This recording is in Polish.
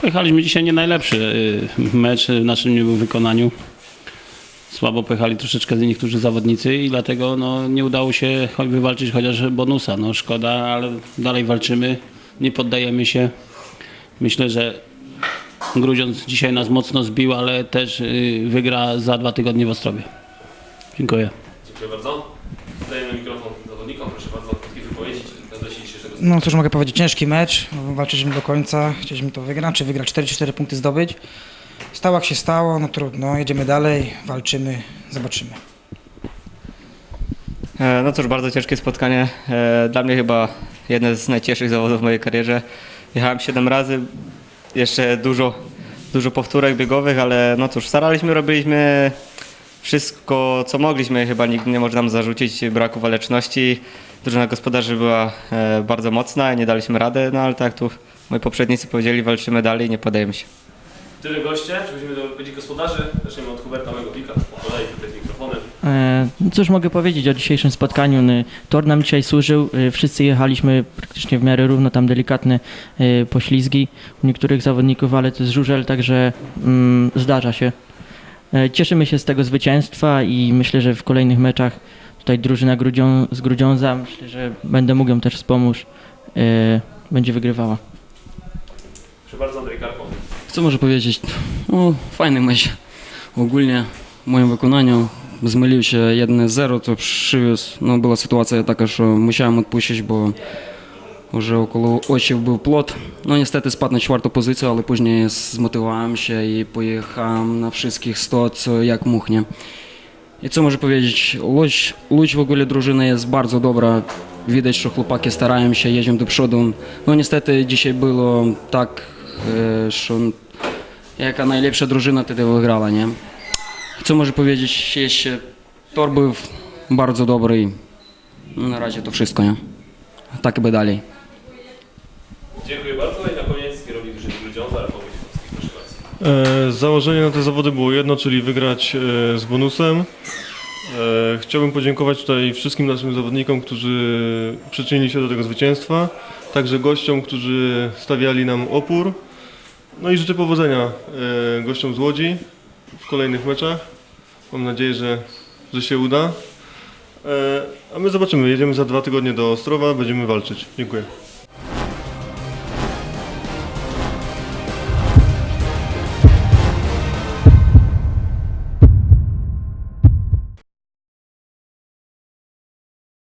pojechaliśmy dzisiaj nie najlepszy y, mecz w naszym wykonaniu. Słabo pojechali troszeczkę niektórzy zawodnicy i dlatego no, nie udało się wywalczyć chociaż bonusa. No, szkoda, ale dalej walczymy, nie poddajemy się. Myślę, że Grudziądz dzisiaj nas mocno zbił, ale też y, wygra za dwa tygodnie w Ostrowie. Dziękuję. Dziękuję bardzo. Mikrofon zawodnikom, proszę bardzo, krótkie wypowiedzi dzisiejszego No cóż mogę powiedzieć, ciężki mecz, walczyliśmy do końca, chcieliśmy to wygrać, czy wygrać 4 czy 4 punkty zdobyć. Stało jak się stało, no trudno, jedziemy dalej, walczymy, zobaczymy. E, No cóż, bardzo ciężkie spotkanie. E, Dla mnie chyba jedne z najcięższych zawodów w mojej karierze. Jechałem 7 razy, jeszcze dużo, dużo powtórek biegowych, ale no cóż, staraliśmy, robiliśmy wszystko, co mogliśmy. Chyba nikt nie może nam zarzucić braku waleczności. Drużyna gospodarzy była e, bardzo mocna nie daliśmy rady, no ale tak jak tu moi poprzednicy powiedzieli, walczymy dalej i nie podajemy się. Tyle goście, przechodzimy do wypowiedzi gospodarzy. Zaczniemy od Huberta Megowika. Po kolei tutaj z mikrofonem. E, no Cóż mogę powiedzieć o dzisiejszym spotkaniu? Ny, Tor nam dzisiaj służył, e, wszyscy jechaliśmy praktycznie w miarę równo, tam delikatne e, poślizgi u niektórych zawodników, ale to jest żużel, także mm, zdarza się. E, Cieszymy się z tego zwycięstwa i myślę, że w kolejnych meczach tutaj drużyna Grudzią, z Grudziądza, myślę, że będę mógł ją też wspomóc, e, będzie wygrywała. Proszę bardzo, Andrzej Karpo. Co можу powiedzieć? Ну, файний матч. Ogólnie в моєму виконанні змилився 1-0, то привіз. Ну, була ситуація така, що мусимо відпустити, бо вже около очів був. Ну, i pojechałem na wszystkich 100, co jak mógł, nie? I co можу powiedzieć? Łódź, Łódź w ogóle drużyna jest bardzo dobra. Widać, że chłopaki starają się, jedziemy do przodu. No niestety dzisiaj było tak, e, że jaka najlepsza drużyna wtedy wygrała, nie? Co może powiedzieć jeszcze? Tor był bardzo dobry i na razie to wszystko, nie? Tak by dalej. Dziękuję bardzo. I na koniec kierownik drużyny Grudziądza, Rafał Wojciechowski. Proszę. E, Założenie na te zawody było jedno, czyli wygrać e, z bonusem. E, Chciałbym podziękować tutaj wszystkim naszym zawodnikom, którzy przyczynili się do tego zwycięstwa, także gościom, którzy stawiali nam opór. No i życzę powodzenia gościom z Łodzi w kolejnych meczach. Mam nadzieję, że, że się uda. A my zobaczymy, jedziemy za dwa tygodnie do Ostrowa, będziemy walczyć. Dziękuję.